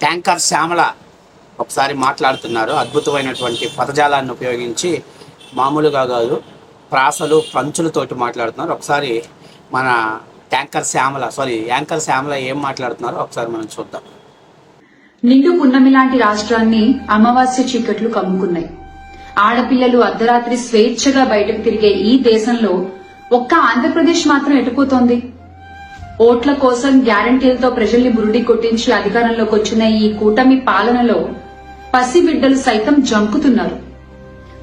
Tanker Shyamala ఒకసారి మాట్లాడుతున్నారు. అద్భుతమైనటువంటి పదజాలాన్ని ఉపయోగించి మామూలుగా కాదు ప్రాసలు పంచులతోటి మాట్లాడుతున్నారు. ఒకసారి మన tanker Shyamala sorry anchor Shyamala ఏం మాట్లాడుతున్నారో ఒకసారి మనం చూద్దాం. నిండు పున్నమి లాంటి రాష్ట్రాన్ని అమావాస్య చీకట్లు కమ్ముకున్నాయి. ఆడపిల్లలు అర్ధరాత్రి స్వేచ్ఛగా బయటకు తిరిగే ఈ దేశంలో ఒక్క ఆంధ్రప్రదేశ్ మాత్రం ఎటుపోతోంది? ఓట్ల కోసం గ్యారంటీలతో ప్రజల్ని బురుడి కొట్టించి అధికారంలోకి వచ్చిన ఈ కూటమి పాలనలో పసిబిడ్డలు సైతం జంకుతున్నారు.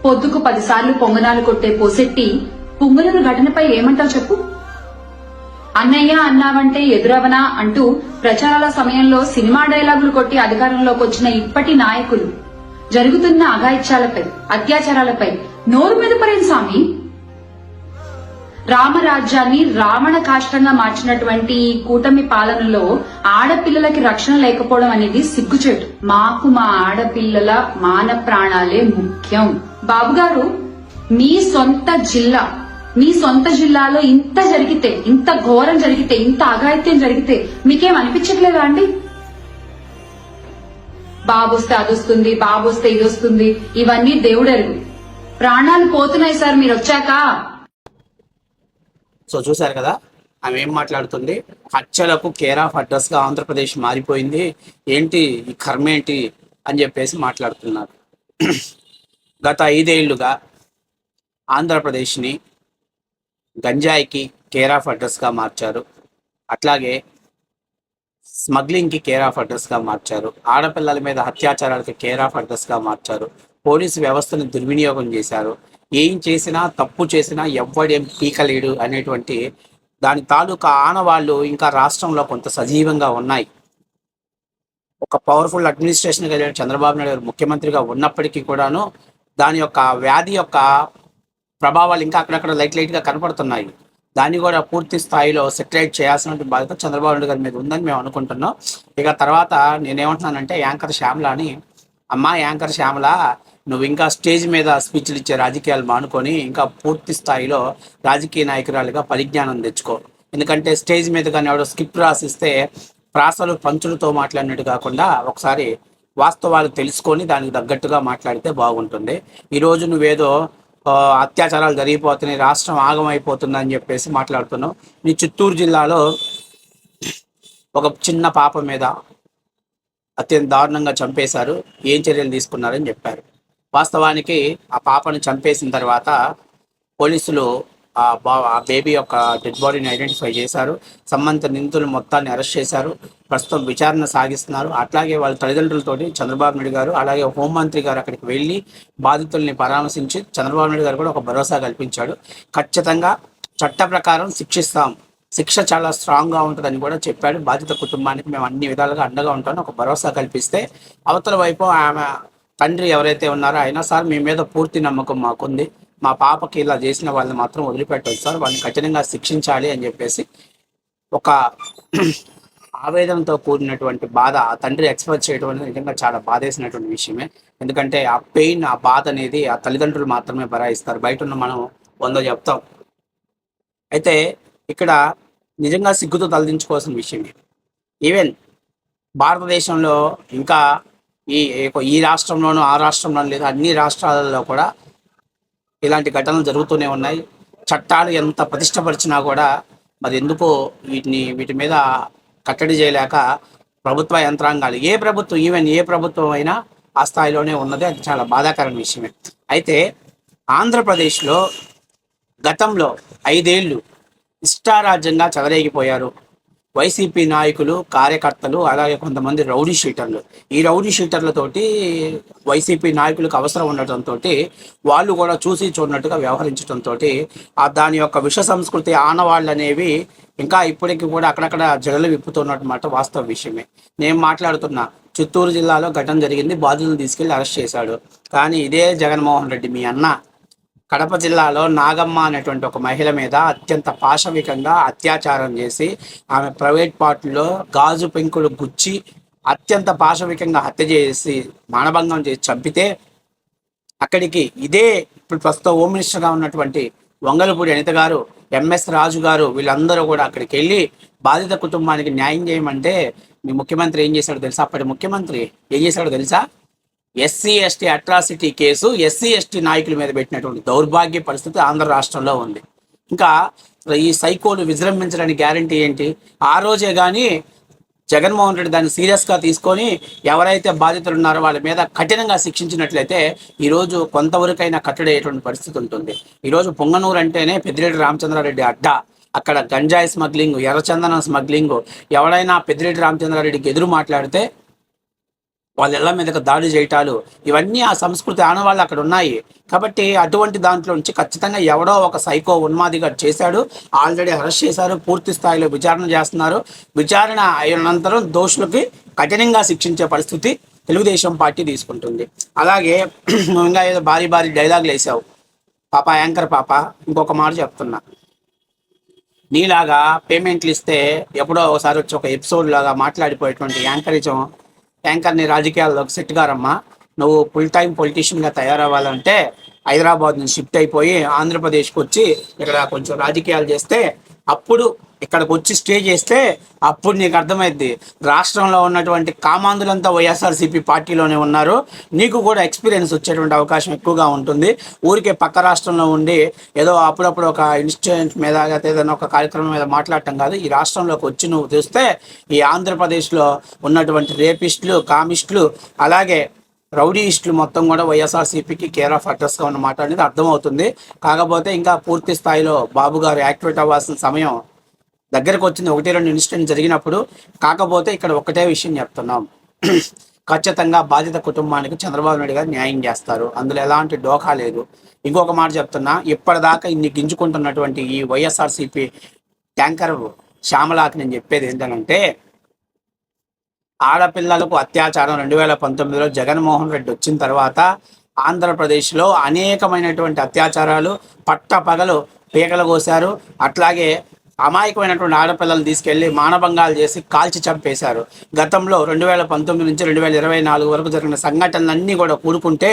పొద్దుకు పదిసార్లు పొంగనాలు కొట్టే పోసెట్టి పుంగనూరు ఘటనపై ఏమంటావు చెప్పు? అన్నయ్య అన్నావంటే ఎదురవనా అంటూ ప్రచారాల సమయంలో సినిమా డైలాగులు కొట్టి అధికారంలోకి వచ్చిన ఇప్పటి నాయకులు జరుగుతున్న అఘాయిత్యాలపై అత్యాచారాలపై నోరు మీద పరేం స్వామి. రామరాజ్యాన్ని రావణ కాష్టంగా మార్చినటువంటి కూటమి పాలనలో ఆడపిల్లలకి రక్షణ లేకపోవడం అనేది సిగ్గుచేటు. మాకు మా ఆడపిల్లల మాన ప్రాణాలే ముఖ్యం. బాబుగారు మీ సొంత జిల్లా మీ సొంత జిల్లాలో ఇంత జరిగితే ఇంత ఘోరం జరిగితే ఇంత అఘాయిత్యం జరిగితే మీకేం అనిపించట్లేదా అండి? బాబొస్తే అది వస్తుంది బాబొస్తే ఇది వస్తుంది ఇవన్నీ దేవుడెరుగు. ప్రాణాలు పోతున్నాయి సార్ మీరు వచ్చాక సో చూశారు కదా? ఆమె ఏం మాట్లాడుతుంది? హత్యలకు కేర్ ఆఫ్ అడ్రస్గా ఆంధ్రప్రదేశ్ మారిపోయింది. ఏంటి ఈ కర్మ ఏంటి? అని చెప్పేసి మాట్లాడుతున్నారు. గత ఐదేళ్ళుగా ఆంధ్రప్రదేశ్ని గంజాయికి కేర్ ఆఫ్ అడ్రస్గా మార్చారు. అట్లాగే స్మగ్లింగ్కి కేర్ ఆఫ్ అడ్రస్గా మార్చారు. ఆడపిల్లల మీద అత్యాచారాలకి కేర్ ఆఫ్ అడ్రస్గా మార్చారు. పోలీసు వ్యవస్థను దుర్వినియోగం చేశారు. ఏం చేసినా తప్పు చేసినా ఎవ్వడేం పీకలేడు అనేటువంటి దాని తాలూకా ఆనవాళ్ళు ఇంకా రాష్ట్రంలో కొంత సజీవంగా ఉన్నాయి. ఒక పవర్ఫుల్ అడ్మినిస్ట్రేషన్ కలిగిన చంద్రబాబు నాయుడు గారు ముఖ్యమంత్రిగా ఉన్నప్పటికీ కూడాను దాని యొక్క వ్యాధి యొక్క ప్రభావాలు ఇంకా అక్కడక్కడ లైట్ లైట్గా కనపడుతున్నాయి. దాన్ని కూడా పూర్తి స్థాయిలో సెటిలైట్ చేయాల్సిన బాధ్యత చంద్రబాబు నాయుడు గారి మీద ఉందని మేము అనుకుంటున్నాం. ఇక తర్వాత నేనేమంటున్నానంటే యాంకర్ శ్యామ్లా అని అమ్మా యాంకర్ శ్యామల నువ్వు ఇంకా స్టేజ్ మీద స్పీచ్లు ఇచ్చే రాజకీయాలు మానుకొని ఇంకా పూర్తి స్థాయిలో రాజకీయ నాయకురాలుగా పరిజ్ఞానం తెచ్చుకో. ఎందుకంటే స్టేజ్ మీద కానీ ఎవడో స్కిప్ రాసిస్తే ప్రాసలు పంచులతో మాట్లాడినట్టు కాకుండా ఒకసారి వాస్తవాలు తెలుసుకొని దానికి తగ్గట్టుగా మాట్లాడితే బాగుంటుంది. ఈరోజు నువ్వేదో అత్యాచారాలు జరిగిపోతున్నాయి రాష్ట్రం ఆగమైపోతుంది అని చెప్పేసి మాట్లాడుతున్నావు. నీ చిత్తూరు జిల్లాలో ఒక చిన్న పాప మీద అత్యంత దారుణంగా చంపేశారు. ఏం చర్యలు తీసుకున్నారని చెప్పారు. వాస్తవానికి ఆ పాపను చంపేసిన తర్వాత పోలీసులు ఆ బా ఆ బేబీ యొక్క డెడ్ బాడీని ఐడెంటిఫై చేశారు. సంబంధిత నిందితులు మొత్తాన్ని అరెస్ట్ చేశారు. ప్రస్తుతం విచారణ సాగిస్తున్నారు. అట్లాగే వాళ్ళ తల్లిదండ్రులతోటి చంద్రబాబు నాయుడు గారు అలాగే హోంమంత్రి గారు అక్కడికి వెళ్ళి బాధితుల్ని పరామర్శించి చంద్రబాబు నాయుడు గారు కూడా ఒక భరోసా కల్పించాడు. ఖచ్చితంగా చట్ట ప్రకారం శిక్షిస్తాం. శిక్ష చాలా స్ట్రాంగ్గా ఉంటుందని కూడా చెప్పాడు. బాధిత కుటుంబానికి మేము అన్ని విధాలుగా అండగా ఉంటామని ఒక భరోసా కల్పిస్తే అవతల వైపు ఆమె తండ్రి ఎవరైతే ఉన్నారో అయినా సార్ మీ మీద పూర్తి నమ్మకం మాకుంది. మా పాపకి ఇలా చేసిన వాళ్ళని మాత్రం వదిలిపెట్టదు సార్. వాళ్ళని కఠినంగా శిక్షించాలి అని చెప్పేసి ఒక ఆవేదనతో కూడినటువంటి బాధ ఆ తండ్రి ఎక్స్ప్రెస్ చేయడం అనేది నిజంగా చాలా బాధేసినటువంటి విషయమే. ఎందుకంటే ఆ పెయిన్ ఆ బాధ అనేది ఆ తల్లిదండ్రులు మాత్రమే భరాయిస్తారు. బయట ఉన్న మనం వంద చెప్తాం. అయితే ఇక్కడ నిజంగా సిగ్గుతో తలదించుకోవాల్సిన విషయమే ఈవెన్ భారతదేశంలో ఇంకా ఈ ఈ రాష్ట్రంలోనూ ఆ రాష్ట్రంలోనూ లేదా అన్ని రాష్ట్రాలలో కూడా ఇలాంటి ఘటనలు జరుగుతూనే ఉన్నాయి. చట్టాలు ఎంత ప్రతిష్టపరిచినా కూడా మరి ఎందుకో వీటిని వీటి మీద కట్టడి చేయలేక ప్రభుత్వ యంత్రాంగాలు ఏ ప్రభుత్వం ఈవెన్ ఏ ప్రభుత్వం అయినా ఆ స్థాయిలోనే ఉన్నది. అది చాలా బాధాకరమైన విషయమే. అయితే ఆంధ్రప్రదేశ్లో గతంలో ఐదేళ్ళు ఇష్టారాజ్యంగా చెలరేగిపోయారు. వైసీపీ నాయకులు కార్యకర్తలు అలాగే కొంతమంది రౌడీ షీటర్లు. ఈ రౌడీ షీటర్లతోటి వైసీపీ నాయకులకు అవసరం ఉండటంతో వాళ్ళు కూడా చూసి చూడనట్టుగా వ్యవహరించడంతో ఆ దాని యొక్క విష సంస్కృతి ఆనవాళ్ళు అనేవి ఇంకా ఇప్పటికీ కూడా అక్కడక్కడ జడలు విప్పుతున్నమాట వాస్తవ విషయమే. నేను మాట్లాడుతున్నా చిత్తూరు జిల్లాలో ఘటన జరిగింది బాధ్యతలు తీసుకెళ్ళి అరెస్ట్ చేశాడు. కానీ ఇదే జగన్మోహన్ రెడ్డి మీ అన్న. కడప జిల్లాలో నాగమ్మ అనేటువంటి ఒక మహిళ మీద అత్యంత పాశవికంగా అత్యాచారం చేసి ఆమె ప్రైవేట్ పార్టీలో గాజు పెంకులు గుచ్చి అత్యంత పాశవికంగా హత్య చేసి మానభంగం చేసి చంపితే అక్కడికి ఇదే ఇప్పుడు ప్రస్తుతం హోమ్ మినిస్టర్గా ఉన్నటువంటి వంగలపూడి అనిత గారు ఎంఎస్ రాజు గారు వీళ్ళందరూ కూడా అక్కడికి వెళ్ళి బాధిత కుటుంబానికి న్యాయం చేయమంటే మీ ముఖ్యమంత్రి ఏం చేశాడో తెలుసా? అప్పటి ముఖ్యమంత్రి ఏం చేశాడో తెలుసా? SC ST atrocity case SC ST నాయకుల మీద పెట్టినటువంటి దౌర్భాగ్య పరిస్థితి ఆంధ్ర రాష్ట్రంలో ఉంది. ఇంకా ఈ సైకోలు విజృంభించడానికి గ్యారంటీ ఏంటి? ఆ రోజే కానీ జగన్మోహన్ రెడ్డి దాన్ని సీరియస్గా తీసుకొని ఎవరైతే బాధితులు ఉన్నారో వాళ్ళ మీద కఠినంగా శిక్షించినట్లయితే ఈరోజు కొంతవరకైనా కట్టడయ్యేటువంటి పరిస్థితి ఉంటుంది. ఈరోజు పొంగనూరు అంటేనే పెద్దిరెడ్డి రామచంద్రారెడ్డి అడ్డా. అక్కడ గంజాయి స్మగ్లింగ్ ఎర్రచందనం స్మగ్లింగ్ ఎవడైనా పెద్దిరెడ్డి రామచంద్రారెడ్డికి ఎదురు మాట్లాడితే వాళ్ళ ఇళ్ళ మీదకి దాడి చేయటాలు ఇవన్నీ ఆ సంస్కృతి ఆనవాళ్ళు అక్కడ ఉన్నాయి. కాబట్టి అటువంటి దాంట్లో నుంచి ఖచ్చితంగా ఎవడో ఒక సైకో ఉన్మాదిగా చేశాడు ఆల్రెడీ అరెస్ట్ చేశారు పూర్తి స్థాయిలో విచారణ చేస్తున్నారు. విచారణ అయినంతరం దోషులకి కఠినంగా శిక్షించే పరిస్థితి తెలుగుదేశం పార్టీ తీసుకుంటుంది. అలాగే ఇంకా ఏదో భారీ భారీ డైలాగులు వేసావు. పాప యాంకర్ పాప ఇంకొక మాట చెప్తున్నా. నీలాగా పేమెంట్లు ఇస్తే ఎప్పుడో ఒకసారి వచ్చి ఒక ఎపిసోడ్ లాగా మాట్లాడిపోయేటువంటి యాంకరిజం యాంకర్ని రాజకీయాల్లోకి సెట్ గారమ్మా నువ్వు ఫుల్ టైం పొలిటీషియన్గా తయారవ్వాలంటే హైదరాబాద్ నుంచి షిఫ్ట్ అయిపోయి ఆంధ్రప్రదేశ్కి వచ్చి ఇక్కడ కొంచెం రాజకీయాలు చేస్తే అప్పుడు ఇక్కడికి వచ్చి స్టే చేస్తే అప్పుడు నీకు అర్థమైద్ది. రాష్ట్రంలో ఉన్నటువంటి కామాంధులంతా వైఎస్ఆర్సీపీ పార్టీలోనే ఉన్నారు. నీకు కూడా ఎక్స్పీరియన్స్ వచ్చేటువంటి అవకాశం ఎక్కువగా ఉంటుంది. ఊరికే పక్క రాష్ట్రంలో ఉండి ఏదో అప్పుడప్పుడు ఒక ఇన్స్టిట్యూట్ మీద ఏదైనా ఒక కార్యక్రమం మీద మాట్లాడటం కాదు. ఈ రాష్ట్రంలోకి వచ్చి నువ్వు చూస్తే ఈ ఆంధ్రప్రదేశ్లో ఉన్నటువంటి రేపిస్టులు కామిస్టులు అలాగే రౌడీయిస్టులు మొత్తం కూడా వైఎస్ఆర్సీపీకి కేర్ ఆఫ్ అడ్రస్గా ఉన్నమాట అనేది అర్థమవుతుంది. కాకపోతే ఇంకా పూర్తి స్థాయిలో బాబు గారు యాక్టివేట్ అవ్వాల్సిన సమయం దగ్గరకు వచ్చింది. ఒకటి రెండు ఇన్సిడెంట్ జరిగినప్పుడు కాకపోతే ఇక్కడ ఒకటే విషయం చెప్తున్నాం. ఖచ్చితంగా బాధిత కుటుంబానికి చంద్రబాబు నాయుడు గారు న్యాయం చేస్తారు. అందులో ఎలాంటి డోకా లేదు. ఇంకొక మాట చెప్తున్నా ఇప్పటిదాకా ఇన్ని గింజుకుంటున్నటువంటి ఈ వైఎస్ఆర్సీపీ ట్యాంకర్ శ్యామలాకి నేను చెప్పేది ఏంటంటే ఆడపిల్లలకు అత్యాచారం రెండు వేల పంతొమ్మిదిలో జగన్మోహన్ రెడ్డి వచ్చిన తర్వాత ఆంధ్రప్రదేశ్లో అనేకమైనటువంటి అత్యాచారాలు పట్టపగలు పీకలు కోశారు అట్లాగే అమాయకమైనటువంటి ఆడపిల్లలు తీసుకెళ్ళి మానభంగాలు చేసి కాల్చి చంపేశారు. గతంలో రెండు వేల పంతొమ్మిది నుంచి రెండు వేల ఇరవై నాలుగు వరకు జరిగిన సంఘటనలన్నీ కూడా కూడుకుంటే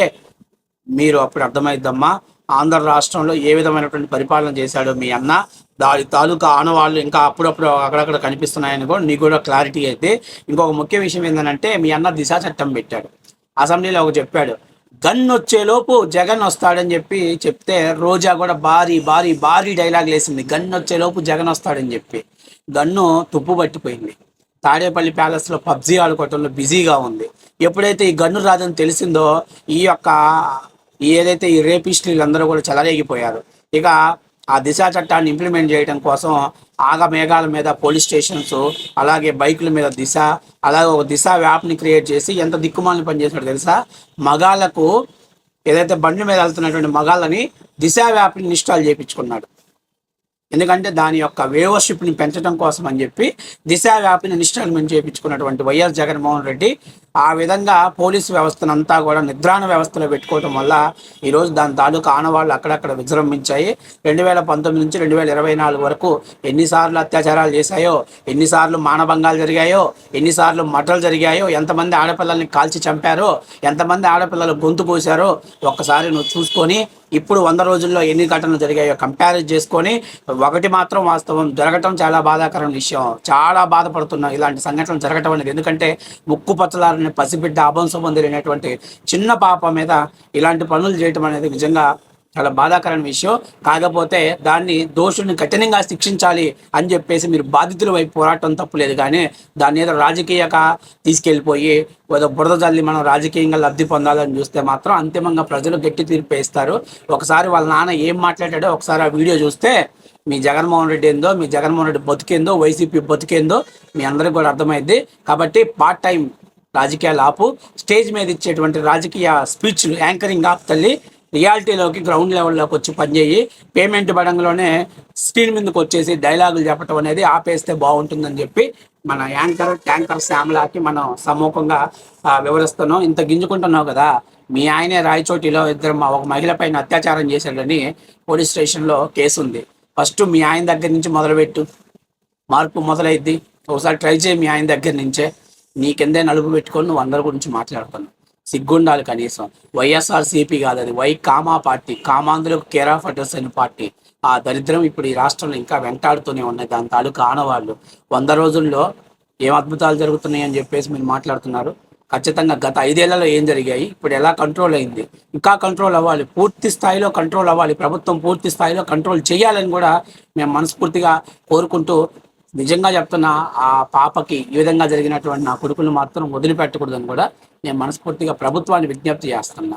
మీరు అప్పుడు అర్థమైద్దమ్మా ఆంధ్ర రాష్ట్రంలో ఏ విధమైనటువంటి పరిపాలన చేశాడో మీ అన్న దాని తాలూకా ఆనవాళ్ళు ఇంకా అప్పుడప్పుడు అక్కడక్కడ కనిపిస్తున్నాయని కూడా నీకు కూడా క్లారిటీ అయితే ఇంకొక ముఖ్య విషయం ఏంటంటే మీ అన్న దిశా చట్టం పెట్టాడు. అసెంబ్లీలో ఒక చెప్పాడు గన్ వచ్చేలోపు జగన్ వస్తాడని చెప్పి చెప్తే రోజా కూడా భారీ భారీ భారీ డైలాగ్ వేసింది గన్ వచ్చేలోపు జగన్ వస్తాడని చెప్పి. గన్ను తుప్పు పట్టిపోయింది. తాడేపల్లి ప్యాలెస్లో పబ్జీ ఆడుకోవటంలో బిజీగా ఉంది. ఎప్పుడైతే ఈ గన్ను రాదని తెలిసిందో ఈ యొక్క ఏదైతే ఈ రేపిస్టులు వీళ్ళందరూ కూడా చెలరేగిపోయారు. ఇక ఆ దిశ చట్టాన్ని ఇంప్లిమెంట్ చేయడం కోసం ఆగ మేఘాల మీద పోలీస్ స్టేషన్స్ అలాగే బైకుల మీద దిశ అలాగే ఒక దిశ యాప్ని క్రియేట్ చేసి ఎంత దిక్కుమాలని పనిచేసినట్టు తెలుసా? మగాళ్ళకు ఏదైతే బండి మీద వెళ్తున్నటువంటి మగాళ్ళని దిశ యాప్ని ఇన్స్టాల్ చేయించుకున్నాడు. ఎందుకంటే దాని యొక్క వేవర్షిప్ని పెంచడం కోసం అని చెప్పి దిశ వ్యాపిని ఇన్స్టాల్మెంట్ చేయించుకున్నటువంటి వైఎస్ జగన్మోహన్ రెడ్డి ఆ విధంగా పోలీసు వ్యవస్థను అంతా కూడా నిద్రాణ వ్యవస్థలో పెట్టుకోవడం వల్ల ఈరోజు దాని తాలూకా ఆనవాళ్ళు అక్కడక్కడ విజృంభించాయి. రెండు వేల పంతొమ్మిది నుంచి రెండు వేల ఇరవై నాలుగు వరకు ఎన్నిసార్లు అత్యాచారాలు చేశాయో ఎన్నిసార్లు మానభంగాలు జరిగాయో ఎన్నిసార్లు మటలు జరిగాయో ఎంతమంది ఆడపిల్లల్ని కాల్చి చంపారో ఎంతమంది ఆడపిల్లలు గొంతు పోశారో ఒక్కసారి నువ్వు చూసుకొని ఇప్పుడు వంద రోజుల్లో ఎన్ని ఘటనలు జరిగాయో కంపేర్ చేసుకొని ఒకటి మాత్రం వాస్తవం జరగటం చాలా బాధాకరమైన విషయం. చాలా బాధపడుతున్నాం ఇలాంటి సంఘటనలు జరగటం అనేది. ఎందుకంటే ముక్కు పచ్చలారని పసిబిడ్డ అభంశం పొందినటువంటి చిన్న పాప మీద ఇలాంటి పనులు చేయటం అనేది నిజంగా చాలా బాధాకరమైన విషయం. కాకపోతే దాన్ని దోషుల్ని కఠినంగా శిక్షించాలి అని చెప్పేసి మీరు బాధితుల వైపు పోరాటం తప్పులేదు కానీ దాన్ని ఏదో రాజకీయక తీసుకెళ్ళిపోయి ఏదో బురద జల్లి మనం రాజకీయంగా లబ్ధి పొందాలని చూస్తే మాత్రం అంతిమంగా ప్రజలు గట్టి తీర్పు వేస్తారు. ఒకసారి వాళ్ళ నాన్న ఏం మాట్లాడాడో ఒకసారి ఆ వీడియో చూస్తే మీ జగన్మోహన్ రెడ్డి ఏందో మీ జగన్మోహన్ రెడ్డి బతికేందో వైసీపీ బతికేందో మీ అందరికీ కూడా అర్థమైంది కాబట్టి పార్ట్ టైం రాజకీయాలు ఆపు. స్టేజ్ మీద ఇచ్చేటువంటి రాజకీయ స్పీచ్లు యాంకరింగ్ ఆప్ తల్లి. రియాలిటీలోకి గ్రౌండ్ లెవెల్లోకి వచ్చి పనిచేయి. పేమెంట్ పడంగానే స్క్రీన్ మీదకి వచ్చేసి డైలాగులు చెప్పడం అనేది ఆపేస్తే బాగుంటుందని చెప్పి మన యాంకర్ ట్యాంకర్ శ్యామలాకి మనం సమూహంగా వివరిస్తున్నాం. ఇంత గింజుకుంటున్నావు కదా మీ ఆయనే రాయచోటిలో ఇద్దరు మా ఒక మహిళ పైన అత్యాచారం చేశాడని పోలీస్ స్టేషన్లో కేసు ఉంది ఫస్ట్ మీ ఆయన దగ్గర నుంచి మొదలుపెట్టు. మార్పు మొదలైద్ది. ఒకసారి ట్రై చేయి మీ ఆయన దగ్గర నుంచే. నీ కిందే నలుపు పెట్టుకొని నువ్వు అందరి గురించి మాట్లాడుతున్నావు. సిగ్గుండాలి కనీసం. వైఎస్ఆర్ సిపి కాదు అది వై కామా పార్టీ కామాంధ్రులకు కేర్ ఆఫ్ అడ్రస్ అయిన పార్టీ. ఆ దరిద్రం ఇప్పుడు ఈ రాష్ట్రంలో ఇంకా వెంటాడుతూనే ఉన్నాయి. దాని తాలూకా ఆనవాళ్ళు వంద రోజుల్లో ఏం అద్భుతాలు జరుగుతున్నాయి అని చెప్పేసి మీరు మాట్లాడుతున్నారు. ఖచ్చితంగా గత ఐదేళ్ళలో ఏం జరిగాయి? ఇప్పుడు ఎలా కంట్రోల్ అయింది? ఇంకా కంట్రోల్ అవ్వాలి. పూర్తి స్థాయిలో కంట్రోల్ అవ్వాలి. ప్రభుత్వం పూర్తి స్థాయిలో కంట్రోల్ చేయాలని కూడా మేము మనస్ఫూర్తిగా కోరుకుంటూ నిజంగా చెప్తున్నా ఆ పాపకి ఈ విధంగా జరిగినటువంటి నా కొడుకులు మాత్రం వదిలిపెట్టకూడదని కూడా నేను మనస్ఫూర్తిగా ప్రభుత్వాన్ని విజ్ఞప్తి చేస్తున్నా.